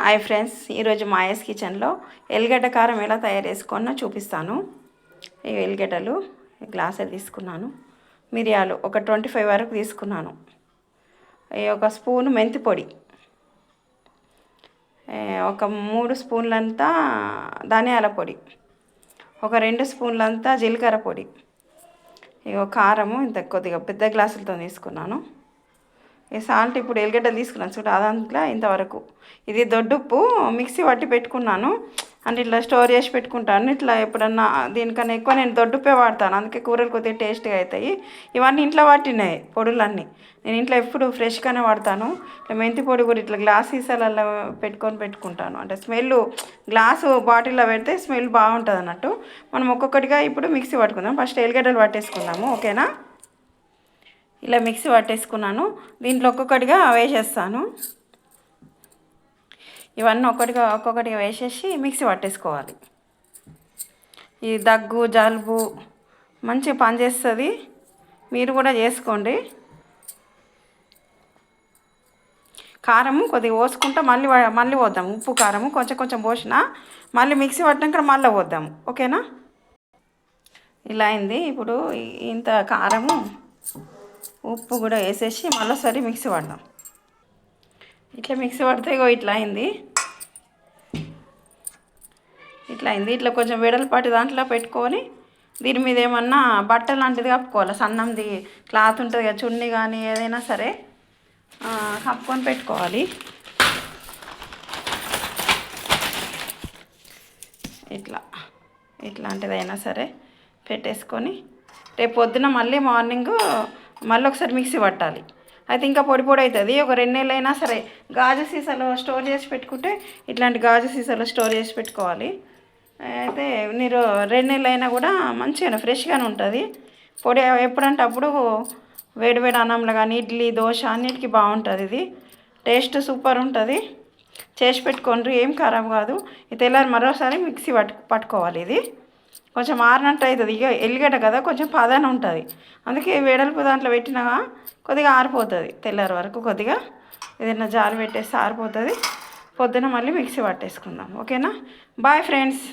Hi friends ఈరోజు మాయస్ కిచెన్లో ఎల్లిగడ్డ కారం ఎలా తయారు చేసుకున్నా చూపిస్తాను. ఈ ఎల్లిగడ్డలు గ్లాసులు తీసుకున్నాను. మిరియాలు ఒక ట్వంటీ ఫైవ్ వరకు తీసుకున్నాను. ఈ ఒక స్పూన్ మెంతి పొడి. ఒక మూడు స్పూన్లంతా ధనియాల పొడి. ఒక రెండు స్పూన్లంతా జీలకర్ర పొడి. ఇక కారము ఇంత కొద్దిగా పెద్ద గ్లాసులతో తీసుకున్నాను. సాల్ట్ ఇప్పుడు ఎల్లిగడ్డలు తీసుకున్నాను చూడు అదంతా ఇంతవరకు. ఇది దొడ్డుప్పు మిక్సీ పట్టి పెట్టుకున్నాను. అంటే ఇట్లా స్టోర్ చేసి పెట్టుకుంటాను. ఇట్లా ఎప్పుడన్నా దీనికన్నా ఎక్కువ నేను దొడ్డుప్పే వాడతాను. అందుకే కూరలు కొద్దిగా టేస్ట్గా అవుతాయి. ఇవన్నీ ఇంట్లో పట్టినాయి పొడులన్నీ. నేను ఇంట్లో ఎప్పుడు ఫ్రెష్గానే వాడతాను. ఇట్లా మెంతి పొడి కూడా ఇట్లా గ్లాస్ సీసాలలో పెట్టుకొని పెట్టుకుంటాను. అంటే స్మెల్ గ్లాసు బాటిల్లో పెడితే స్మెల్ బాగుంటుంది అన్నట్టు మనం ఒక్కొక్కటిగా ఇప్పుడు మిక్సీ పట్టుకుందాం. ఫస్ట్ ఎల్లిగడ్డలు పట్టేసుకుందాము. ఓకేనా? ఇలా మిక్సీ పట్టేసుకున్నాను. దీంట్లో ఒక్కొక్కటిగా వేసేస్తాను. ఇవన్నీ ఒక్కటిగా ఒక్కొక్కటిగా వేసేసి మిక్సీ పట్టేసుకోవాలి. ఈ దగ్గు జలుబు మంచిగా పనిచేస్తుంది. మీరు కూడా చేసుకోండి. కారము కొద్దిగా పోసుకుంటా మళ్ళీ మళ్ళీ పోద్దాం. ఉప్పు కారము కొంచెం కొంచెం పోసిన మళ్ళీ మిక్సీ పట్టినాక మళ్ళీ పోద్దాము ఓకేనా? ఇలా అయింది. ఇప్పుడు ఇంత కారము ఉప్పు కూడా వేసేసి మళ్ళీసారి మిక్సీ పడదాం. ఇట్లా మిక్సీ పడితే ఇగో ఇట్లా అయింది. ఇట్లా అయింది. ఇట్లా కొంచెం వెడల్పాటి దాంట్లో పెట్టుకొని దీని మీద ఏమన్నా బట్ట లాంటిది కప్పుకోవాలి? సన్నంది క్లాత్ ఉంటుంది కదా చున్నీ కానీ ఏదైనా సరే కప్పుకొని పెట్టుకోవాలి. ఇట్లా ఇట్లాంటిదైనా సరే పెట్టేసుకొని రేపు పొద్దున మళ్ళీ మార్నింగ్ మళ్ళీ ఒకసారి మిక్సీ పట్టాలి. అయితే ఇంకా పొడి పొడి అవుతుంది ఒక రెండు నెలలు అయినా సరే గాజు సీసాలో స్టోర్ చేసి పెట్టుకుంటే ఇట్లాంటి గాజు సీసాలో స్టోర్ చేసి పెట్టుకోవాలి. అయితే మీరు రెండు నెలలు అయినా కూడా మంచిగానే ఫ్రెష్గానే ఉంటుంది. పొడి ఎప్పుడంటే అప్పుడు వేడివేడి అన్నంలో కానీ ఇడ్లీ దోశ అన్నిటికీ బాగుంటుంది ఇది. టేస్ట్ సూపర్ ఉంటుంది. చేసి పెట్టుకోండి ఏం ఖరాబ్ కాదు. ఈ తెల్లారి మరోసారి మిక్సీ పట్టు పట్టుకోవాలి ఇది. కొంచెం ఆరినట్టు అవుతుంది. ఇక ఎల్లిగడ్డ కదా కొంచెం పదాన ఉంటుంది. అందుకే వేడల్పు దాంట్లో పెట్టినా కొద్దిగా ఆరిపోతుంది. తెల్లారి వరకు కొద్దిగా ఏదైనా జారు పెట్టేస్తే ఆరిపోతుంది. పొద్దున మళ్ళీ మిక్సీ పట్టేసుకుందాం. ఓకేనా? Bye friends.